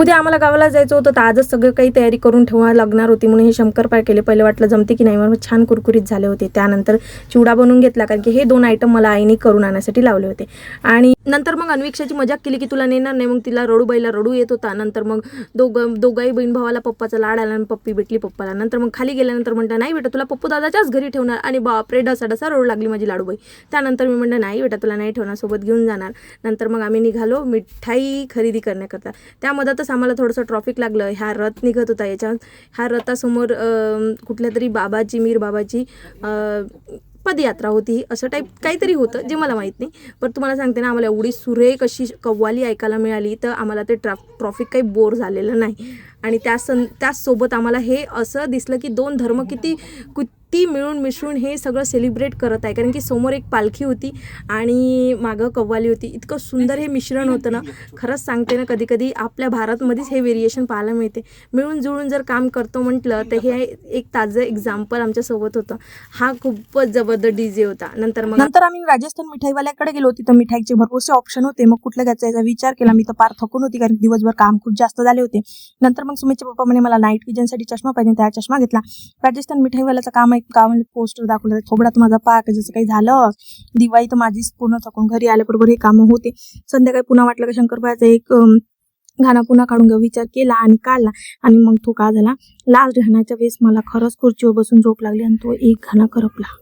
उद्या आम्हाला गावाला जायचं होतं तर आजच सगळं काही तयारी करून ठेवा लागणार होती म्हणून हे शंकर पाय केले. पहिले वाटलं जमते की नाही मग छान कुरकुरीत झाले होते. त्यानंतर चिवडा बनवून घेतला कारण की हे दोन आयटम मला आईने करून आणण्यासाठी लावले होते. आणि नंतर मग अन्वीक्षाची मजाक केली की तुला नेणार नाही मग तिला रडूबाईला रडू येत होता. नंतर मग दोघं दोघाही बहीण भावाला पप्पाचा लाड आला आणि पप्पी भेटली पप्पाला. नंतर मग खाली गेल्यानंतर म्हणतं नाही बेटा तुला पप्पू दादाच्याच घरी ठेवणार. आणि बापरे डसा डसा रडू लागली माझी लाडूबाई त्यानंतर मी म्हणलं नाही बेटा तुला नाही ठेवणार सोबत घेऊन जाणार. नंतर मग आम्ही निघालो मिठाई खरेदी करण्याकरता. त्या मधातच आम्हाला थोडंसं ट्रॉफिक लागलं. ह्या रथ निघत होता याच्या ह्या रथासमोर कुठल्या तरी बाबाची मीर बाबाची पदयात्रा होती. असं टाईप काहीतरी होतं जे मला माहीत नाही. पण तुम्हाला सांगते ना आम्हाला एवढी सुरेख अशी कव्वाली ऐकायला मिळाली तर आम्हाला ते ट्रॅफ ट्रॉफिक काही बोर झालेलं नाही. आणि त्या सं त्याचसोबत आम्हाला हे असं दिसलं की दोन धर्म किती किती मिळून मिसळून हे सगळं सेलिब्रेट करत आहे. कारण की समोर एक पालखी होती आणि मागं कव्वाली होती. इतकं सुंदर हे मिश्रण होतं ना. खरंच सांगते ना कधी कधी आपल्या भारतमध्येच हे व्हेरिएशन पाहायला मिळते. मिळून जुळून जर काम करतो म्हटलं तर हे एक ताजं एक्झाम्पल आमच्यासोबत होतं. हा खूपच जबरदस्त डी जे होता. नंतर मग नंतर आम्ही राजस्थान मिठाईवाल्याकडे गेलो. होती तर मिठाईचे भरपूरसे ऑप्शन होते. मग कुठलं घ्यायचा याचा विचार केला. मी तर पार थकून होती कारण की दिवसभर काम खूप जास्त झाले होते. नंतर मग सुमितच्या पप्पा म्हणे मला नाईट विजनसाठी चष्मा पाहिजे. त्या चष्मा घेतला. राजस्थान मिठाईवाल्याचं काम आहे का म्हणजे पोस्टर दाखवलं. थोबडात माझा पाक जसं काही झालं. दिवाळी तर माझीच पूर्ण थकून घरी आल्याबरोबर हे कामं होते. संध्याकाळी पुन्हा वाटलं का शंकरपायाचं एक घाणा गाणं पुन्हा काढून घेऊ विचार केला आणि काढला. आणि मग तो का झाला? लाल राहण्याच्या वेळेस मला खरंच खुर्चीवर बसून झोप लागली आणि तो एक घाणा करपला.